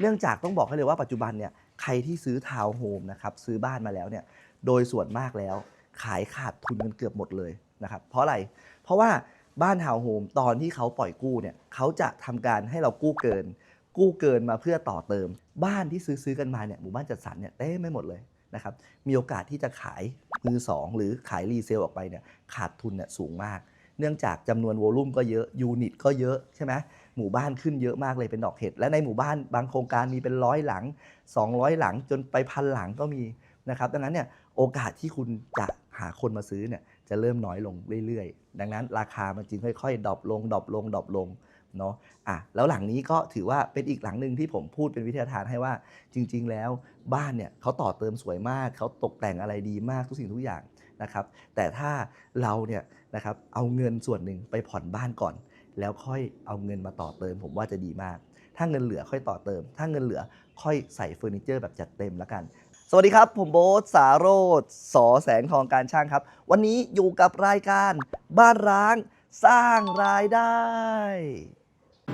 เนื่องจากต้องบอกให้เลยว่าปัจจุบันเนี่ยใครที่ซื้อทาวน์โฮมนะครับซื้อบ้านมาแล้วเนี่ยโดยส่วนมากแล้ว ขายขาดทุนกันเกือบหมดเลยนะครับเพราะอะไร เพราะว่าบ้านทาวน์โฮมตอนที่เขาปล่อยกู้เนี่ยเขาจะทำการให้เรากู้เกิน กู้เกินมาเพื่อต่อเติม บ้านที่ซื้อซื้อกันมาเนี่ยหมู่บ้านจัดสรรเนี่ยเต็มไม่หมดเลยนะครับมีโอกาสที่จะขายมือสองหรือขายรีเซลออกไปเนี่ยขาดทุนเนี่ยสูงมาก เนื่องจากจำนวนโวลุ่มก็เยอะยูนิตก็เยอะใช่ไหมหมู่บ้านขึ้นเยอะมากเลยเป็นดอกเห็ด และในหมู่บ้านบางโครงการมีเป็นร้อยหลัง 200 หลังจนไปพันหลังก็มีนะครับดังนั้นเนี่ยโอกาสที่คุณจะหาคนมาซื้อเนี่ยจะเริ่มน้อยลงเรื่อยๆ ดังนั้นราคามันจึงค่อยๆดรอปลงดรอปลงดรอปลงเนาะอะแล้วหลังนี้ก็ถือว่าเป็นอีกหลังหนึ่งที่ผมพูดเป็นวิทยาทานให้ว่าจริง ๆ แล้วบ้านเนี่ยเขาต่อเติมสวยมากเขาตกแต่งอะไรดีมากทุกสิ่งทุกอย่าง นะครับแต่ถ้าเราเนี่ยนะครับเอาเงินส่วนหนึ่งไปผ่อนบ้านก่อน แล้วค่อยเอาเงินมาต่อเติม ผมว่าจะดีมาก ถ้าเงินเหลือค่อยต่อเติม ถ้าเงินเหลือค่อยใส่เฟอร์นิเจอร์แบบจัดเต็มแล้วกัน สวัสดีครับ ผมโบ๊ทสาโรธสอแสงทองการช่างครับ วันนี้อยู่กับรายการบ้านร้างสร้างรายได้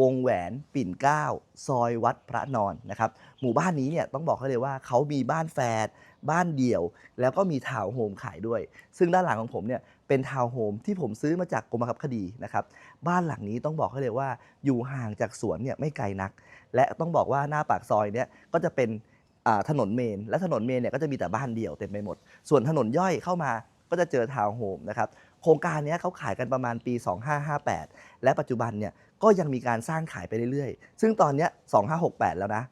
วงแหวนปิ่นเก้าซอยวัดพระนอนนะครับหมู่บ้านนี้เนี่ยต้องบอกให้เลยว่าเขามีบ้านแฝดบ้านเดี่ยว แล้วก็มีทาวน์โฮมขายด้วย ซึ่งด้านหลังของผมเนี่ยเป็นทาวน์โฮมที่ผมซื้อมาจากกรมบังคับคดีนะครับบ้านหลังนี้ต้องบอกให้เลยว่าอยู่ห่างจากสวนเนี่ยไม่ไกลนัก และต้องบอกว่าหน้าปากซอยเนี่ยก็จะเป็นถนนเมน และถนนเมนเนี่ยก็จะมีแต่บ้านเดี่ยวเต็มไปหมด ส่วนถนนย่อยเข้ามาก็จะเจอทาวน์โฮมนะครับ โครงการนี้เขาขายกันประมาณปี 2558 และปัจจุบันเนี่ยก็ยังมีการสร้างขายไปเรื่อยๆ ซึ่งตอนนี้2568 แล้วนะ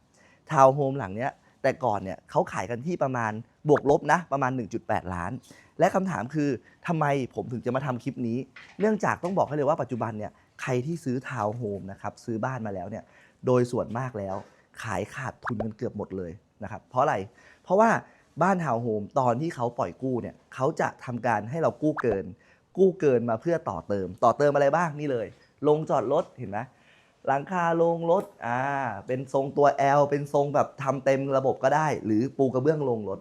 ทาวน์โฮมหลังเนี้ยแต่ก่อนเนี่ยเขาขายกันที่ประมาณบวกลบนะประมาณ 1.8 ล้าน และคำถามคือทำไมผมถึงจะมาทำคลิปนี้ เนื่องจากต้องบอกให้เลยว่าปัจจุบันเนี่ยใครที่ซื้อทาวน์โฮมนะครับซื้อบ้านมาแล้วเนี่ยโดยส่วนมากแล้ว ขายขาดทุนกันเกือบหมดเลยนะครับเพราะอะไร เพราะว่าบ้านทาวน์โฮมตอนที่เขาปล่อยกู้เนี่ยเขาจะทำการให้เรากู้เกิน กู้เกินมาเพื่อต่อเติม ต่อเติมอะไรบ้างนี่เลย ลงจอดรถเห็นไหมหลังคาลงรถอ่าเป็นทรงตัว L เป็นทรงแบบทำเต็มระบบก็ได้ หรือปูกระเบื้องลงรถ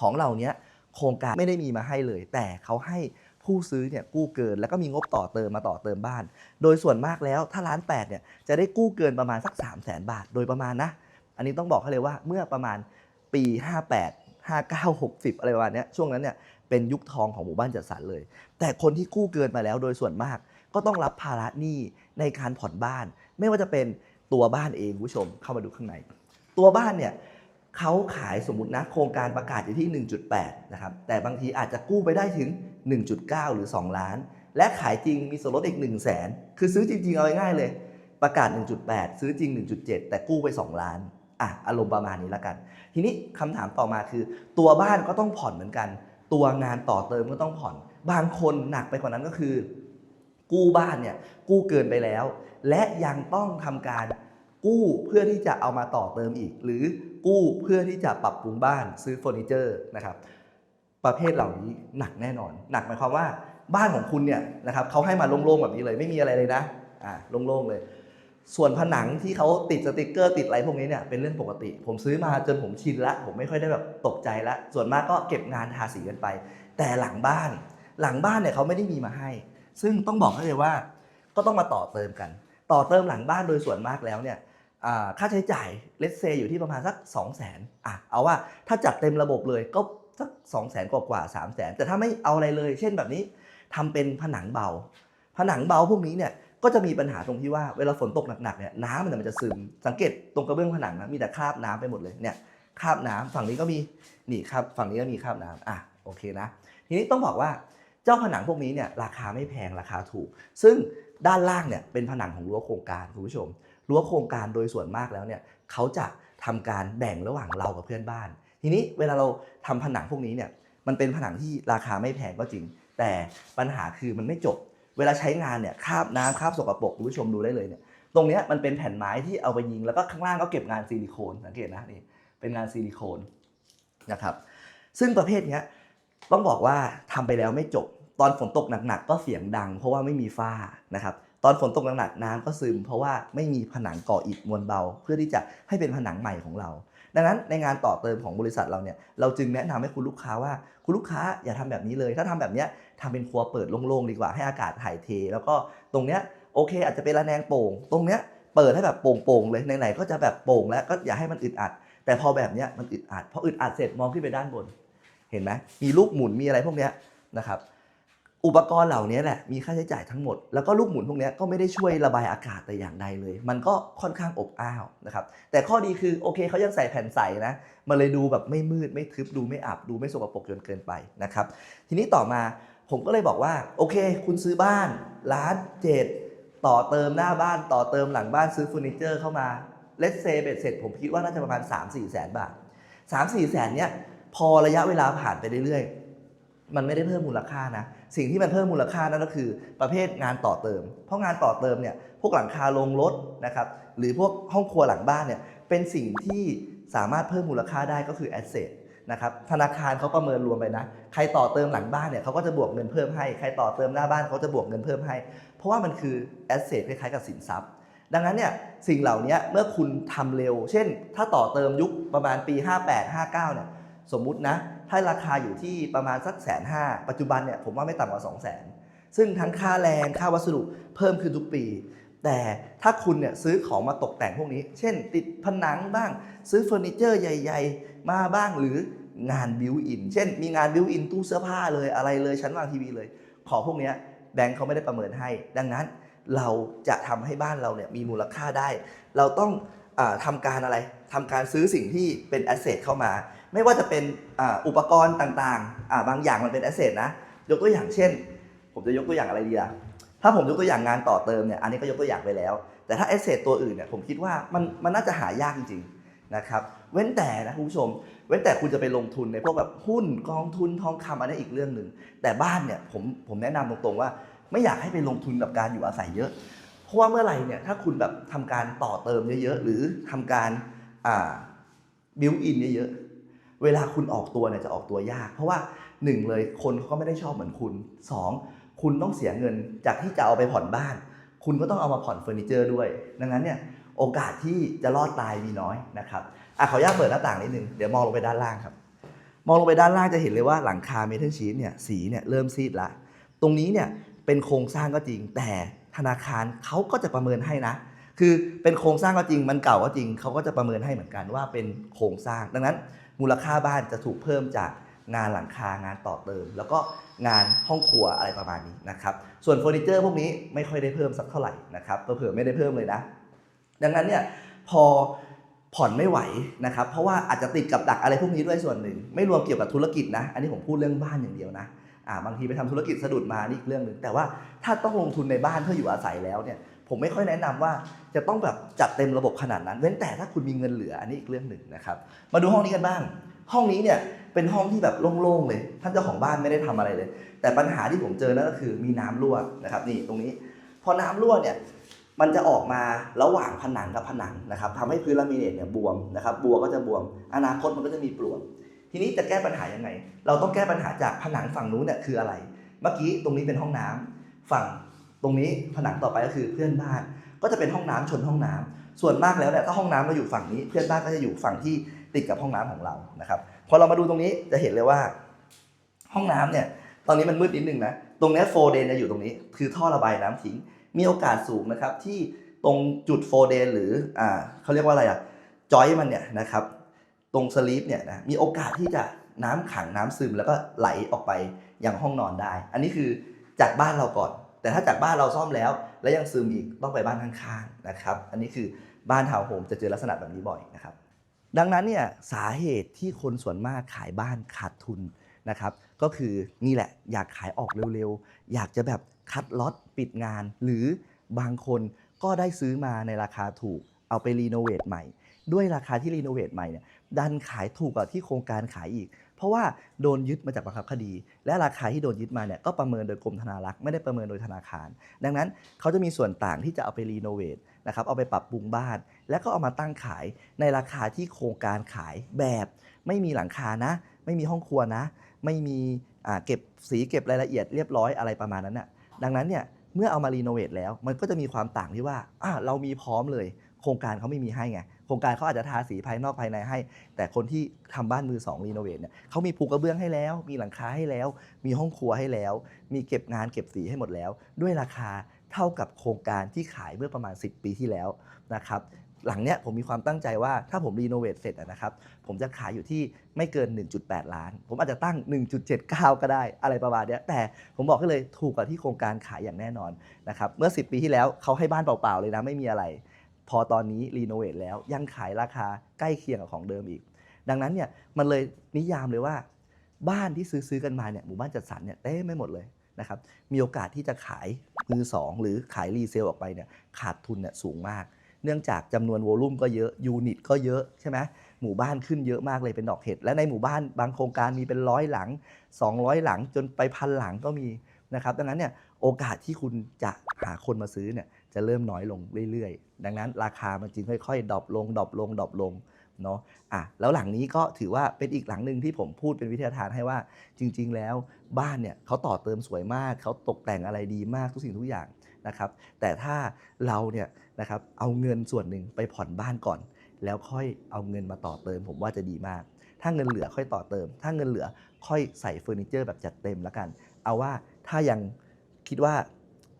ของเรานี้โครงการไม่ได้มีมาให้เลย แต่เขาให้ผู้ซื้อเนี่ยกู้เกิน แล้วก็มีงบต่อเติมมาต่อเติมบ้าน โดยส่วนมากแล้วถ้าล้านแปดเนี่ยจะได้กู้เกินประมาณสัก 3 0 0แสนบาท โดยประมาณนะ อันนี้ต้องบอกให้เลยว่าเมื่อประมาณปี 58 59 60 อะไรประมาณนี้ช่วงนั้นเนี่ย เป็นยุคทองของหมู่บ้านจัดสรรเลย แต่คนที่กู้เกินมาแล้วโดยส่วนมาก ก็ต้องรับภาระหนี้ในการผ่อนบ้าน ไม่ว่าจะเป็นตัวบ้านเองคุณผู้ชมเข้ามาดูข้างใน ตัวบ้านเนี่ยเขาขายสมมตินะโครงการประกาศอยู่ที่ 1.8 นะครับ แต่บางทีอาจจะกู้ไปได้ถึง 1.9 หรือ 2 ล้าน และขายจริงมีส่วนลดอีก 1 0 0 0 0แสนคือซื้อจริง ๆ เอาง่ายๆเลย ประกาศ 1.8 ซื้อจริง 1.7 แต่กู้ไป 2 ล้านอะอารมณ์ประมาณนี้ละกัน ทีนี้คำถามต่อมาคือ ตัวบ้านก็ต้องผ่อนเหมือนกัน ตัวงานต่อเติมก็ต้องผ่อน บางคนหนักไปกว่านั้นก็คือ กู้บ้านเนี่ยกู้เกินไปแล้ว และยังต้องทำการกู้เพื่อที่จะเอามาต่อเติมอีก หรือกู้เพื่อที่จะปรับปรุงบ้านซื้อเฟอร์นิเจอร์นะครับ ประเภทเหล่านี้หนักแน่นอน หนักหมายความว่าบ้านของคุณเนี่ยนะครับเขาให้มาโล่งๆแบบนี้เลยไม่มีอะไรเลยนะอ่าโล่งๆเลย ส่วนผนังที่เขาติดสติกเกอร์ติดอะไรพวกนี้เนี่ยเป็นเรื่องปกติ ผมซื้อมาจนผมชินละ ผมไม่ค่อยได้แบบตกใจละ ส่วนมากก็เก็บงานทาสีกันไป แต่หลังบ้าน หลังบ้านเนี่ยเขาไม่ได้มีมาให้ ซึ่งต้องบอกให้เลยว่า ก็ต้องมาต่อเติมกัน ต่อเติมหลังบ้านโดยส่วนมากแล้วเนี่ยค่าใช้จ่ายเลสเซอยู่ที่ประมาณสัก 2 0 0 0 0นอะเอาว่าถ้าจัดเต็มระบบเลยก็สัก 2 0 0 0 0 0 กว่ากว่า3 0 0 0 0 0แต่ถ้าไม่เอาอะไรเลย เช่นแบบนี้ทำเป็นผนังเบา ผนังเบาพวกนี้เนี่ย ก็จะมีปัญหาตรงที่ว่าเวลาฝนตกหนักๆเนี่ยน้ำมันนะมันจะซึมสังเกตตรงกระเบื้องผนังนะมีแต่คราบน้ำไปหมดเลยเนี่ยคราบน้ำฝั่งนี้ก็มีนี่ครับฝั่งนี้ก็มีคราบน้ำอะโอเคนะ ทีนี้ต้องบอกว่าเจ้าผนังพวกนี้เนี่ยราคาไม่แพงราคาถูก ซึ่งด้านล่างเนี่ยเป็นผนังของรั้วโครงการคุณผู้ชมรั้วโครงการโดยส่วนมากแล้วเนี่ยเขาจะทำการแบ่งระหว่างเรากับเพื่อนบ้าน ทีนี้เวลาเราทำผนังพวกนี้เนี่ยมันเป็นผนังที่ราคาไม่แพงก็จริง แต่ปัญหาคือมันไม่จบ เวลาใช้งานเนี่ยคราบน้ำคราบสกปรกคุณผู้ชมดูได้เลยเนี่ยตรงเนี้ยมันเป็นแผ่นไม้ที่เอาไปยิงแล้วก็ข้างล่างก็เก็บงานซิลิโคนสังเกตนะนี่เป็นงานซิลิโคนนะครับซึ่งประเภทเนี้ยต้องบอกว่าทำไปแล้วไม่จบ ตอนฝนตกหนักๆก็เสียงดัง เพราะว่าไม่มีฝ้านะครับตอนฝนตกหนักๆน้ำก็ซึม เพราะว่าไม่มีผนังก่ออิฐมวลเบา เพื่อที่จะให้เป็นผนังใหม่ของเรา ดังนั้นในงานต่อเติมของบริษัทเราเนี่ยเราจึงแนะนำให้คุณลูกค้าว่า คุณลูกค้าอย่าทำแบบนี้เลย ถ้าทำแบบเนี้ยทำเป็นครัวเปิดโล่งๆดีกว่าให้อากาศถ่ายเท แล้วก็ตรงเนี้ยโอเค อาจจะเป็นระแนงโป่ง ตรงเนี้ยเปิดให้แบบโป่งๆเลยไหนๆก็จะแบบโป่งแล้วก็อย่าให้มันอึดอัด แต่พอแบบเนี้ยมันอึดอัดพออึดอัดเสร็จมองขึ้นไปด้านบน เห็นไหมมีลูกหมุนมีอะไรพวกเนี้ยนะครับ อุปกรณ์เหล่านี้แหละมีค่าใช้จ่ายทั้งหมด แล้วก็ลูกหมุนพวกเนี้ยก็ไม่ได้ช่วยระบายอากาศแต่อย่างใดเลย มันก็ค่อนข้างอบอ้าวนะครับแต่ข้อดีคือโอเคเขายังใส่แผ่นใสนะมันเลยดูแบบไม่มืดไม่ทึบดูไม่อับดูไม่สกปรกจนเกินไปนะครับทีนี้ต่อมาผมก็เลยบอกว่าโอเค คุณซื้อบ้านล้านเจ็ดต่อเติมหน้าบ้านต่อเติมหลังบ้านซื้อเฟอร์นิเจอร์เข้ามาเลสเซเบ็ดเสร็จผมคิดว่าน่าจะประมาณ 3-4แสนบาท 3-4แสนเนี้ยพอระยะเวลาผ่านไปเรื่อยๆ มันไม่ได้เพิ่มมูลค่านะ สิ่งที่มันเพิ่มมูลค่านั่นก็คือประเภทงานต่อเติม เพราะงานต่อเติมเนี่ยพวกหลังคาโรงรถนะครับหรือพวกห้องครัวหลังบ้านเนี่ยเป็นสิ่งที่สามารถเพิ่มมูลค่าได้ก็คือแอสเซทนะครับธนาคารเขาประเมินรวมไปนะใครต่อเติมหลังบ้านเนี่ยเขาก็จะบวกเงินเพิ่มให้ใครต่อเติมหน้าบ้านเขาจะบวกเงินเพิ่มให้ เพราะว่ามันคือแอสเซทคล้ายๆกับสินทรัพย์ ดังนั้นเนี่ยสิ่งเหล่านี้เมื่อคุณทำเร็ว เช่น ถ้าต่อเติมยุคประมาณปี 58 59เนี่ยสมมุตินะ ถ้าราคาอยู่ที่ประมาณสักแสนห้าปัจจุบันเนี่ยผมว่าไม่ต่ำกว่า2 0 0 0 0 0ซึ่งทั้งค่าแรงค่าวัสดุเพิ่มขึ้นทุกปี แต่ถ้าคุณเนี่ยซื้อของมาตกแต่งพวกนี้ เช่น ติดผนังบ้าง ซื้อเฟอร์นิเจอร์ใหญ่ ๆ มาบ้างหรืองานบิวอิน เช่น มีงานบิวอินตู้เสื้อผ้าเลยอะไรเลยชั้นวางทีวีเลย ของพวกนี้แบงค์เขาไม่ได้ประเมินให้ ดังนั้นเราจะทำให้บ้านเราเนี่ยมีมูลค่าได้ เราต้อง อาทำการอะไรทำการซื้อสิ่งที่เป็นแอสเซทเข้ามา ไม่ว่าจะเป็นอ,อุปกรณ์ต่างๆ บางอย่างมันเป็นแอสเซทนะ ยกตัวอย่างเช่น ผมจะยกตัวอย่างอะไรดีล่ะ ถ้าผมยกตัวอย่างงานต่อเติมเนี่ย อันนี้ก็ยกตัวอย่างไปแล้ว แต่ถ้าแอสเซทตัวอื่นเนี่ย ผมคิดว่ามันมันน่าจะหายากจริงๆนะครับ เว้นแต่นะคุณผู้ชม เว้นแต่คุณจะไปลงทุนในพวกแบบหุ้นกองทุนทองคำอันนี้อีกเรื่องหนึ่ง แต่บ้านเนี่ยผมผมแนะนำตรงๆว่า ไม่อยากให้ไปลงทุนกับการอยู่อาศัยเยอะ ราะว่าเมื่อไหร่เนี่ยถ้าคุณแบบทำการต่อเติมเยอะๆ หรือทำการอ่าบิวอินเยอะๆ เวลาคุณออกตัวเนี่ยจะออกตัวยาก เพราะว่าหนึ่งเลยคนเขาก็ไม่ได้ชอบเหมือนคุณสองคุณต้องเสียเงินจากที่จะเอาไปผ่อนบ้าน คุณก็ต้องเอามาผ่อนเฟอร์นิเจอร์ด้วย ดังนั้นเนี่ยโอกาสที่จะรอดตายมีน้อยนะครับอะขออนุญาตเปิดหน้าต่างนิดนึงเดี๋ยวมองลงไปด้านล่างครับ มองลงไปด้านล่างจะเห็นเลยว่าหลังคาเมทัลชีทเนี่ยสีเนี่ยเริ่มซีดละ ตรงนี้เนี่ยเป็นโครงสร้างก็จริงแต่ ธนาคารเขาก็จะประเมินให้นะ คือเป็นโครงสร้างก็จริงมันเก่าก็จริงเขาก็จะประเมินให้เหมือนกันว่าเป็นโครงสร้าง ดังนั้นมูลค่าบ้านจะถูกเพิ่มจากงานหลังคางานต่อเติม แล้วก็งานห้องครัวอะไรประมาณนี้นะครับส่วนเฟอร์นิเจอร์พวกนี้ไม่ค่อยได้เพิ่มสักเท่าไหร่นะครับเผื่อไม่ได้เพิ่มเลยนะ ดังนั้นเนี่ยพอผ่อนไม่ไหวนะครับเพราะว่าอาจจะติดกับดักอะไรพวกนี้ด้วยส่วนหนึ่ง ไม่รวมเกี่ยวกับธุรกิจนะ อันนี้ผมพูดเรื่องบ้านอย่างเดียวนะ บางทีไปทำธุรกิจสะดุดมานี่อีกเรื่องหนึ่งแต่ว่าถ้าต้องลงทุนในบ้านเพื่ออยู่อาศัยแล้วเนี่ยผมไม่ค่อยแนะนำว่าจะต้องแบบจัดเต็มระบบขนาดนั้น เว้นแต่ถ้าคุณมีเงินเหลืออันนี้อีกเรื่องหนึ่งนะครับมาดูห้องนี้กันบ้าง ห้องนี้เนี่ยเป็นห้องที่แบบโล่งๆเลย ท่านเจ้าของบ้านไม่ได้ทำอะไรเลย แต่ปัญหาที่ผมเจอนั่นก็คือมีน้ำรั่วนะครับนี่ตรงนี้ พอน้ำรั่วเนี่ยมันจะออกมาระหว่างผนังกับผนังนะครับทำให้พื้นลามิเนตเนี่ยบวมนะครับบัวก็จะบวม อนาคตมันก็จะมีปลวก ทีนี้จะแก้ปัญหายังไง เราต้องแก้ปัญหาจากผนังฝั่งนู้นเนี่ยคืออะไร เมื่อกี้ตรงนี้เป็นห้องน้ำฝั่งตรงนี้ผนังต่อไปก็คือเพื่อนบ้าน ก็จะเป็นห้องน้ำชนห้องน้ำส่วนมากแล้วเนี่ยถ้าห้องน้ำเราอยู่ฝั่งนี้ เพื่อนบ้านก็จะอยู่ฝั่งที่ติดกับห้องน้ำของเรานะครับ พอเรามาดูตรงนี้จะเห็นเลยว่า ห้องน้ำเนี่ย ตอนนี้มันมืดนิดนึงนะ ตรงนี้โฟเดนจะอยู่ตรงนี้ คือท่อระบายน้ำทิ้ง มีโอกาสสูงนะครับที่ตรงจุดโฟเดนหรืออ่าเขาเรียกว่าอะไรอะจอยมันเนี่ยนะครับ ตรงสลีปเนี่ยนะมีโอกาสที่จะน้ำขังน้ำซึมแล้วก็ไหลออกไปยังห้องนอนได้ อันนี้คือจากบ้านเราก่อน แต่ถ้าจากบ้านเราซ่อมแล้ว แล้วยังซึมอีกต้องไปบ้านข้างๆนะครับ อันนี้คือบ้านทาวน์โฮมจะเจอลักษณะแบบนี้บ่อยนะครับ ดังนั้นเนี่ยสาเหตุที่คนส่วนมากขายบ้านขาดทุนนะครับก็คือนี่แหละอยากขายออกเร็วๆ อยากจะแบบคัดล็อตปิดงาน หรือบางคนก็ได้ซื้อมาในราคาถูกเอาไปรีโนเวทใหม่ ด้วยราคาที่รีโนเวทใหม่เนี่ยดันขายถูกกว่าที่โครงการขายอีก เพราะว่าโดนยึดมาจากบังคับคดี และราคาที่โดนยึดมาเนี่ยก็ประเมินโดยกรมธนารักษ์ไม่ได้ประเมินโดยธนาคาร ดังนั้นเขาจะมีส่วนต่างที่จะเอาไปรีโนเวทนะครับเอาไปปรับปรุงบ้าน แล้วก็เอามาตั้งขายในราคาที่โครงการขายแบบ ไม่มีหลังคานะ ไม่มีห้องครัวนะ ไม่มีเก็บสีเก็บรายละเอียดเรียบร้อยอะไรประมาณนั้นน่ะดังนั้นเนี่ยเมื่อเอามารีโนเวทแล้ว มันก็จะมีความต่างที่ว่าเรามีพร้อมเลย โครงการเขาไม่มีให้ไง ครงการเขาอาจจะทาสีภายนอกภายในให้ แต่คนที่ทำบ้านมือสองรีโนเวทเนี่ยเขามีปูกระเบื้องให้แล้ว มีหลังคาให้แล้ว มีห้องครัวให้แล้ว มีเก็บงานเก็บสีให้หมดแล้ว ด้วยราคาเท่ากับโครงการที่ขายเมื่อประมาณ 10 ปีที่แล้วนะครับหลังเนี้ยผมมีความตั้งใจว่าถ้าผมรีโนเวทเสร็จนะครับผมจะขายอยู่ที่ไม่เกิน 1.8 ล้าน ผมอาจจะตั้ง 1.79 ก็ได้อะไรประมาณเนี้ยแต่ผมบอกให้เลยถูกกว่าที่โครงการขายอย่างแน่นอนนะครับเมื่อ 10 ปีที่แล้วเขาให้บ้านเปล่าๆเลยนะไม่มีอะไร พอตอนนี้รีโนเวทแล้วยังขายราคาใกล้เคียงกับของเดิมอีก ดังนั้นเนี่ยมันเลยนิยามเลยว่า บ้านที่ซื้อซื้อกันมาเนี่ยหมู่บ้านจัดสรรเนี่ยเต็มไม่หมดเลยนะครับมีโอกาสที่จะขายมือสองหรือขายรีเซลออกไปเนี่ยขาดทุนเนี่ยสูงมาก เนื่องจากจำนวนโวลุ่มก็เยอะยูนิตก็เยอะใช่ไหมหมู่บ้านขึ้นเยอะมากเลยเป็นดอกเห็ดและในหมู่บ้านบางโครงการมีเป็นร้อยหลัง 200 หลังจนไปพันหลังก็มีนะครับดังนั้นเนี่ยโอกาสที่คุณจะหาคนมาซื้อเนี่ย จะเริ่มน้อยลงเรื่อยๆ ดังนั้นราคามันจึงค่อยๆดรอปลงดรอปลงดรอปลงเนาะอะแล้วหลังนี้ก็ถือว่าเป็นอีกหลังหนึ่งที่ผมพูดเป็นวิทยาทานให้ว่าจริง ๆ แล้วบ้านเนี่ยเขาต่อเติมสวยมากเขาตกแต่งอะไรดีมากทุกสิ่งทุกอย่างนะครับ แต่ถ้าเราเนี่ยนะครับเอาเงินส่วนหนึ่งไปผ่อนบ้านก่อน แล้วค่อยเอาเงินมาต่อเติม ผมว่าจะดีมาก ถ้าเงินเหลือค่อยต่อเติม ถ้าเงินเหลือค่อยใส่เฟอร์นิเจอร์แบบจัดเต็มแล้วกัน เอาว่าถ้ายังคิดว่า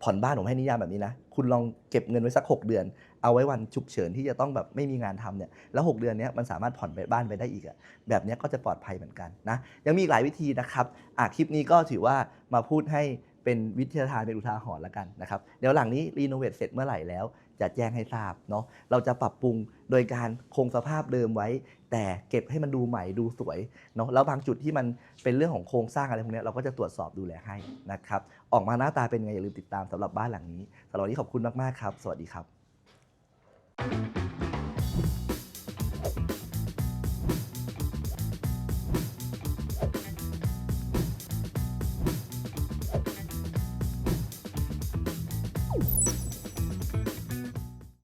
ผ่อนบ้านผมให้นิยามแบบนี้นะ คุณลองเก็บเงินไว้สัก 6 เดือน เอาไว้วันฉุกเฉินที่จะต้องแบบไม่มีงานทำเนี่ยแล้ว 6 เดือนนี้มันสามารถผ่อนไปบ้านไปได้อีกอะแบบนี้ก็จะปลอดภัยเหมือนกันนะยังมีอีกหลายวิธีนะครับอะคลิปนี้ก็ถือว่ามาพูดให้เป็นวิทยาทานเป็นอุทาหรณ์แล้วกันนะครับเดี๋ยวหลังนี้รีโนเวทเสร็จเมื่อไหร่แล้วจะแจ้งให้ทราบเนาะเราจะปรับปรุงโดยการคงสภาพเดิมไว้ แต่เก็บให้มันดูใหม่ดูสวยเนาะแล้วบางจุดที่มันเป็นเรื่องของโครงสร้างอะไรพวกนี้เราก็จะตรวจสอบดูแลให้นะครับออกมาหน้าตาเป็นไงอย่าลืมติดตามสำหรับบ้านหลังนี้สำหรับนนี้ขอบคุณมากๆครับ สวัสดีครับ thank you